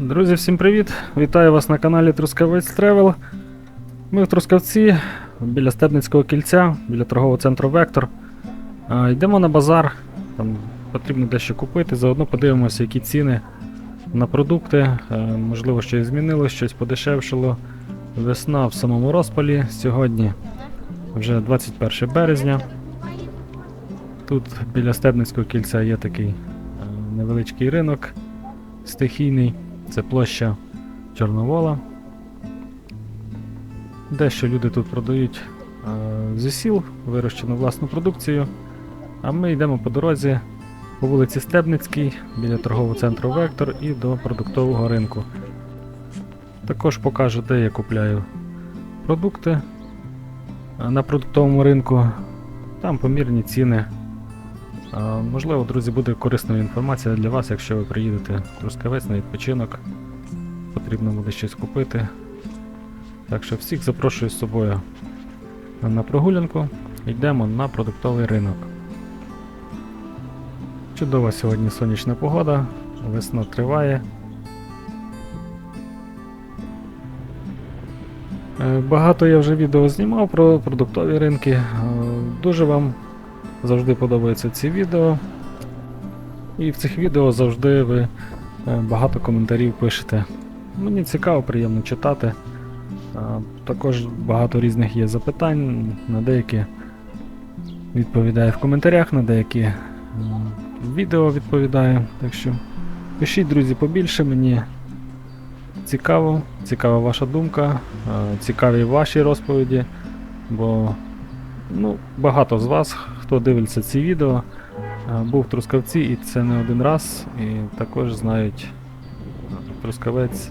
Друзі, всім привіт! Вітаю вас на каналі Трускавець Тревел. Ми в Трускавці біля Стебницького кільця, біля торгового центру Вектор. Йдемо на базар, там потрібно дещо купити, заодно подивимося, які ціни на продукти. Можливо, щось змінилось, щось подешевшило. Весна в самому розпалі. Сьогодні вже 21 березня. Тут біля Стебницького кільця є такий невеличкий ринок стихійний. Це площа Чорновола. Дещо люди тут продають е, зі сіл, вирощену власну продукцію. А ми йдемо по дорозі по вулиці Стебницькій біля торгового центру Вектор і до продуктового ринку. Також покажу, де я купляю продукти на продуктовому ринку. Там помірні ціни. Можливо, друзі, буде корисною інформація для вас, якщо ви приїдете в Трускавець на відпочинок. Потрібно буде щось купити. Так що всіх запрошую з собою на прогулянку. Йдемо на продуктовий ринок. Чудова сьогодні сонячна погода, весна триває. Е, Багато я вже відео знімав про продуктові ринки. Е, Дуже вам завжди подобаються ці відео. І в цих відео завжди ви е, багато коментарів пишете. Мені цікаво, приємно читати. Також багато різних є запитань, на деякі відповідаю в коментарях, на деякі відео відповідаю. Так що пишіть, друзі, побільше, мені цікаво, цікава ваша думка, цікаві ваші розповіді, бо ну, багато з вас, хто дивиться ці відео, був в Трускавці і це не один раз, і також знають Трускавець,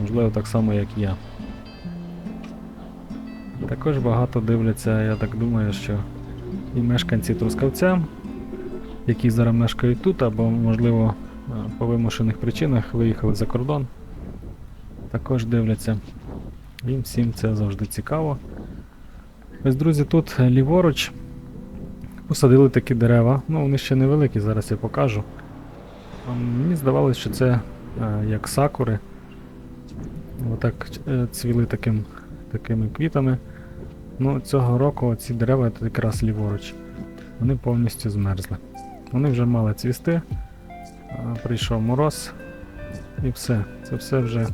можливо, так само, як я. Також багато дивляться, я так думаю, що і мешканці Трускавця, які зараз мешкають тут, або, можливо, е, по вимушених причинах виїхали за кордон, також дивляться. Їм всім це завжди цікаво. Ось, друзі, тут е, ліворуч посадили такі дерева. Ну, вони ще невеликі, зараз я покажу. Мені здавалося, що це е, як сакури. Отак е, цвіли таким, такими квітами. Ну, цього року ці дерева тут якраз ліворуч. Вони повністю змерзли. Вони вже мали цвісти. а, Прийшов мороз і все. Це все вже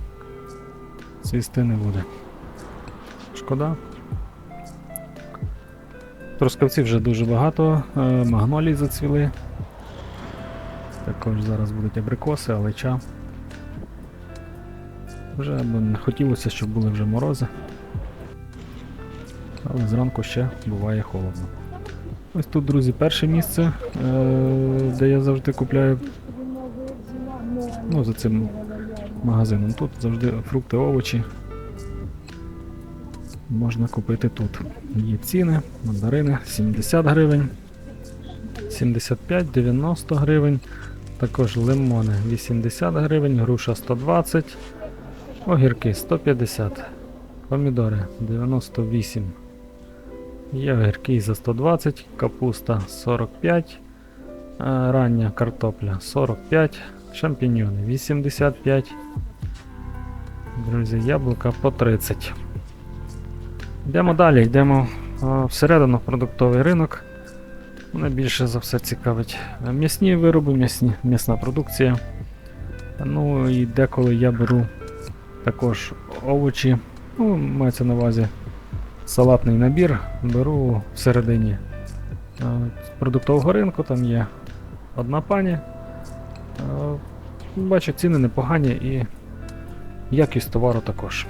цвісти не буде. Шкода. Трускавці вже дуже багато, е, магнолій зацвіли. Також зараз будуть абрикоси, алеча. Вже не хотілося, щоб були вже морози. Але зранку ще буває холодно. Ось тут, друзі, перше місце, е, де я завжди купляю. Ну, за цим магазином. Тут завжди фрукти, овочі. Можна купити тут. Є ціни, мандарини 70 гривень, 75, 90 гривень. Також лимони 80 гривень, груша 120, огірки 150, помідори 98. Є огірки за 120, капуста 45, е, рання картопля 45, шампіньйони 85. Друзі, яблука по 30. Йдемо далі, йдемо а, всередину продуктовий ринок. Мене більше за все цікавить е, м'ясні вироби, м'ясні, м'ясна продукція. Ну і деколи я беру також овочі. Ну, мається на увазі салатний набір. Беру всередині е, продуктового ринку, там є одна пані. Е, Бачу, ціни непогані і якість товару також.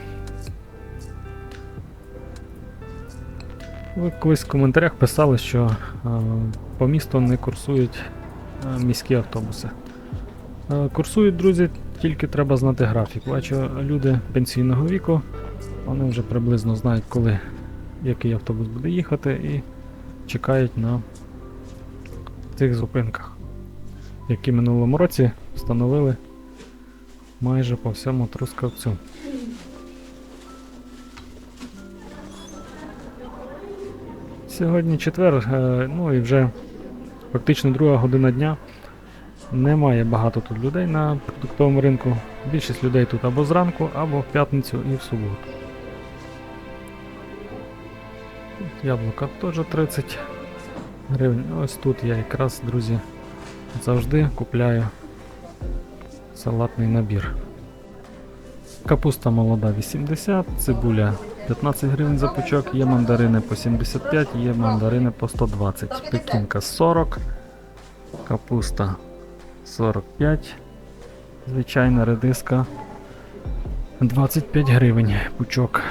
Ви колись в коментарях писали, що е, по місту не курсують е, міські автобуси. Е, курсують, друзі, тільки треба знати графік. Бачу, люди пенсійного віку, вони вже приблизно знають, коли який автобус буде їхати, і чекають на цих зупинках, які минулому році встановили майже по всьому Трускавцю. Сьогодні четвер, е, ну і вже фактично друга година дня. Немає багато тут людей на продуктовому ринку. Більшість людей тут або зранку, або в п'ятницю і в суботу. Яблука теж 30 гривень. Ось тут я якраз, друзі, завжди купляю салатний набір. Капуста молода 80, цибуля 15 гривень за пучок, є мандарини по 75, є мандарини по 120, пекінка 40, капуста 45, звичайна редиска 25 гривень пучок.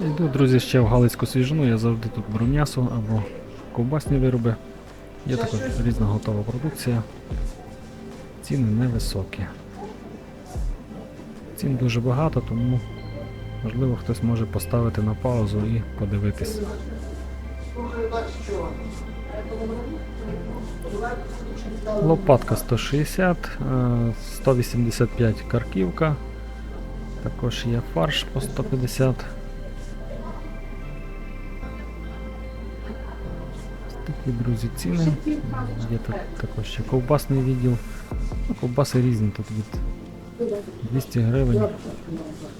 Йду, друзі, ще в Галицьку свіжину, я завжди тут беру м'ясо або ковбасні вироби. Є також різна готова продукція. Ціни невисокі. Цін дуже багато, тому можливо хтось може поставити на паузу і подивитись. Лопатка 160, е, 185 карківка. Також є фарш по 150. Такі, друзі, ціни. Є тут також ще ковбасний відділ. Ну, Ковбаси різні тут від 200 гривень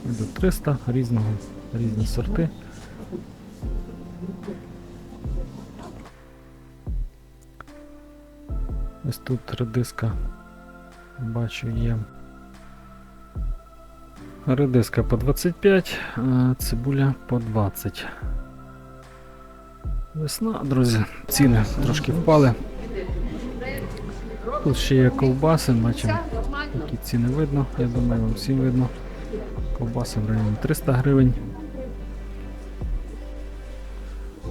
до 300 різного, різні сорти. Ось тут редиска бачу є. Редиска по 25, а цибуля по 20. Весна, друзі, ціни трошки впали. Тут ще є ковбаси, бачимо, які ціни видно, я думаю, вам всім видно. Ковбаси в районі 300 гривень.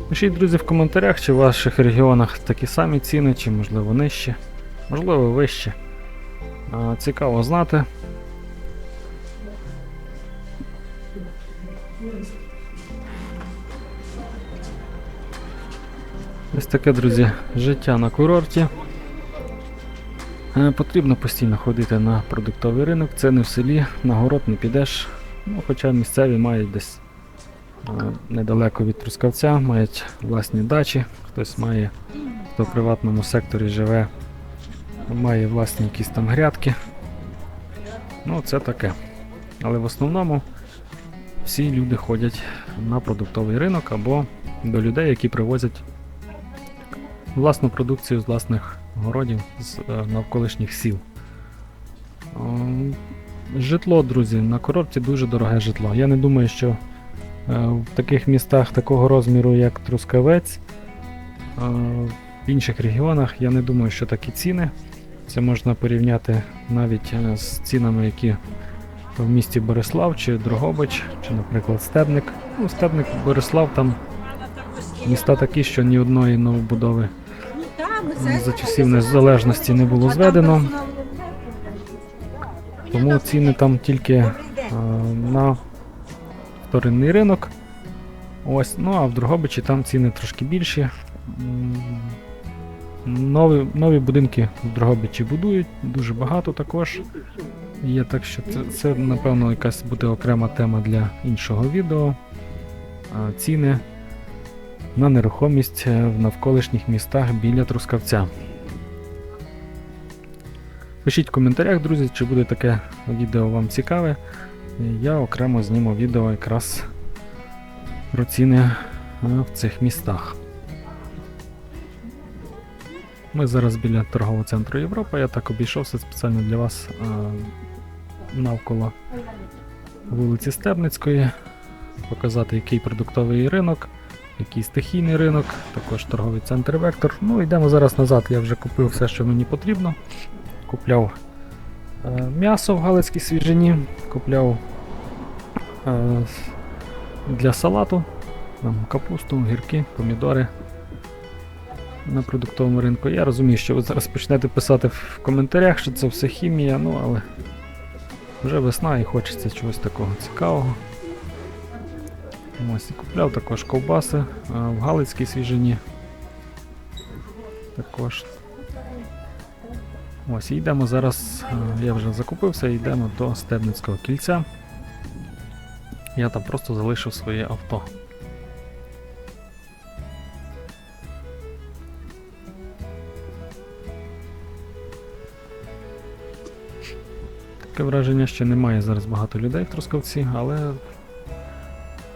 Пишіть, друзі, в коментарях, чи в ваших регіонах такі самі ціни, чи можливо нижчі, можливо вищі. А, Цікаво знати. Ось таке, друзі, життя на курорті. Е, Потрібно постійно ходити на продуктовий ринок, це не в селі, на город не підеш. Ну, хоча місцеві мають десь е, недалеко від Трускавця, мають власні дачі, хтось має, хто в приватному секторі живе, має власні якісь там грядки. Ну, це таке. Але в основному всі люди ходять на продуктовий ринок або до людей, які привозять власну продукцію з власних городів з е, навколишніх сіл. Ем, Житло, друзі, на курорті дуже дороге житло. Я не думаю, що е, в таких містах такого розміру, як Трускавець, е, в інших регіонах, я не думаю, що такі ціни. Це можна порівняти навіть з цінами, які в місті Борислав чи Дрогобич, чи, наприклад, Стебник. Ну, Стебник, Борислав там міста такі, що ні одної новобудови за часів незалежності не було зведено. Тому ціни там тільки е, на вторинний ринок. Ось, ну а в Дрогобичі там ціни трошки більші. Нові, нові будинки в Дрогобичі будують, дуже багато також. Є так, що це, це напевно якась буде окрема тема для іншого відео. А, ціни на нерухомість е, в навколишніх містах біля Трускавця. Пишіть в коментарях, друзі, чи буде таке відео вам цікаве. Я окремо зніму відео якраз про ціни е, в цих містах. Ми зараз біля торгового центру Європа. Я так обійшовся спеціально для вас е, навколо вулиці Стебницької. Показати, який продуктовий ринок, який стихійний ринок, також торговий центр Вектор. Ну, йдемо зараз назад. Я вже купив все, що мені потрібно. Купляв е, м'ясо в Галицькій свіжині, купляв е, для салату, там, капусту, гірки, помідори на продуктовому ринку. Я розумію, що ви зараз почнете писати в коментарях, що це все хімія, ну але вже весна і хочеться чогось такого цікавого. Ось і купляв також ковбаси е, в Галицькій свіжині. Також. Ось і йдемо зараз, е, я вже закупився йдемо до Стебницького кільця. Я там просто залишив своє авто. Таке враження, що немає зараз багато людей в Трускавці, але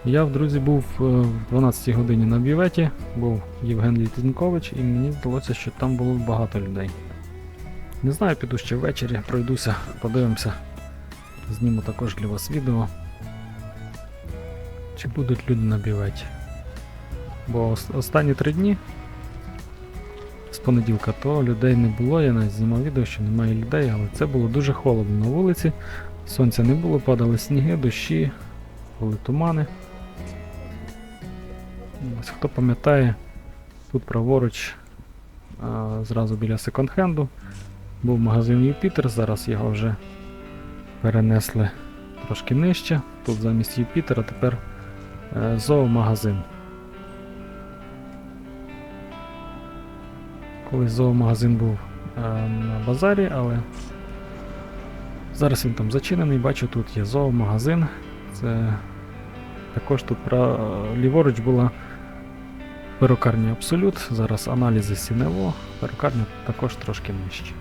я в друзі був е, в 12 годині на бюветі, був Євген Літинкович, і мені здалося, що там було багато людей. Не знаю, піду ще ввечері, пройдуся, подивимося. Зніму також для вас відео. Чи будуть люди на бюветі? Бо останні три дні з понеділка то людей не було, я навіть знімав відео, що немає людей, але це було дуже холодно на вулиці. Сонця не було, падали сніги, дощі, були тумани. Ось, хто пам'ятає, тут праворуч, а, зразу біля секонд-хенду, був магазин Юпітер, зараз його вже перенесли трошки нижче. Тут замість Юпітера тепер е, зоомагазин. Колись зоомагазин був е, на базарі, але зараз він там зачинений. Бачу, тут є зоомагазин. Це також тут ліворуч була перукарня Абсолют. Зараз аналізи СІНЕВО. Перукарня також трошки нижче.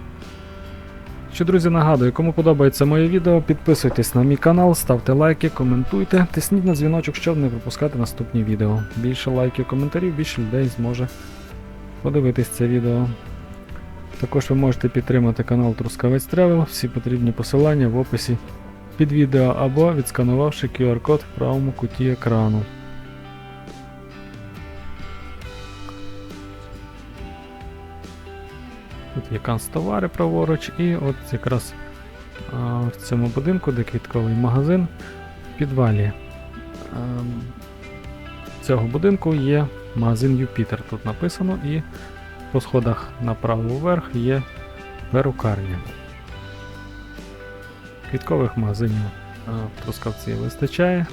Що, друзі, нагадую, кому подобається моє відео, підписуйтесь на мій канал, ставте лайки, коментуйте, тисніть на дзвіночок, щоб не пропускати наступні відео. Більше лайків, коментарів, більше людей зможе подивитись це відео. Також ви можете підтримати канал Трускавець Тревел, всі потрібні посилання в описі під відео або відсканувавши QR-код в правому куті екрану. Є канцтовари праворуч, і от якраз а, в цьому будинку, де квітковий магазин, в підвалі ем, цього будинку є магазин Юпітер. Тут написано, і по сходах направо вверх є перукарня. Квіткових магазинів а, в Трускавці вистачає.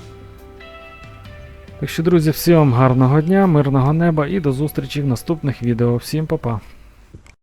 Так що, друзі, всім гарного дня, мирного неба і до зустрічі в наступних відео. Всім па-па!